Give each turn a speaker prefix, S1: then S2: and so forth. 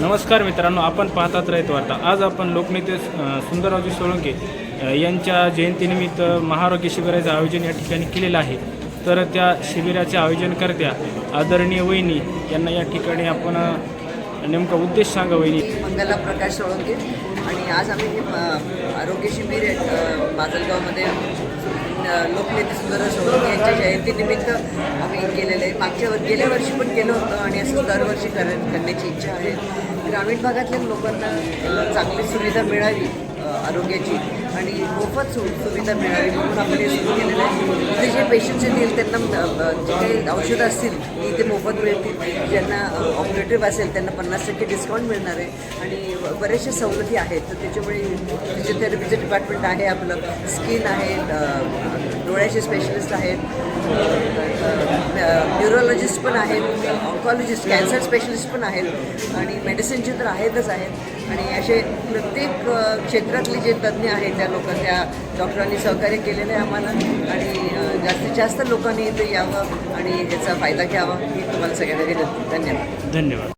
S1: नमस्कार मित्रांनो आपण पाहतात रयत वार्ता आज आपण लोकनेते अ, सुंदररावजी सोळंके यांच्या जयंतीनिमित्त महारोग्य शिबिराचं आयोजन या ठिकाणी केलेलं आहे. तर त्या शिबिराचे आयोजनकर्त्या आदरणीय वहिनी यांना या ठिकाणी आपण नेमका उद्देश सांगा वहिनी.
S2: मंगला प्रकाश सोळंके. आणि आज आम्ही आरोग्य शिबिर बाजलगावमध्ये लोकनेते सुंदर सोळंके यांच्या जयंतीनिमित्त आम्ही आहे मागच्या वर गेल्या वर्षी पण केलं होतं आणि असं दरवर्षी कर करण्याची इच्छा आहे. ग्रामीण भागातल्या लोकांना चांगली सुविधा मिळावी आरोग्याची आणि मोफत सु सुविधा मिळावी म्हणून आपण हे सुरू केलेलं आहे. इथे जे पेशंट्स येतील त्यांना जे काही औषधं असतील ती इथे मोफत मिळतील. ज्यांना ऑपरेटिव्ह असेल त्यांना पन्नास टक्के डिस्काउंट मिळणार आहे. आणि बरेचसे बऱ्याचशा सवलती आहेत. तर त्याच्यामुळे फिजिओथेरपीचं डिपार्टमेंट आहे आपलं. स्किन आहे डोळ्याचे स्पेशलिस्ट आहेत. न्युरोलॉजिस्ट पण आहेत ऑन्कॉलॉजिस्ट कॅन्सर स्पेशलिस्ट पण आहेत आणि मेडिसिनचे तर आहेतच आहेत. आणि असे प्रत्येक क्षेत्रातले जे तज्ज्ञ आहेत त्या लोक त्या डॉक्टरांनी सहकार्य केलेलं आहे आम्हाला. आणि जास्तीत जास्त लोकांनी इथे यावं आणि याचा फायदा घ्यावा ही तुम्हाला सगळ्यांना विनंती. धन्यवाद.
S1: धन्यवाद.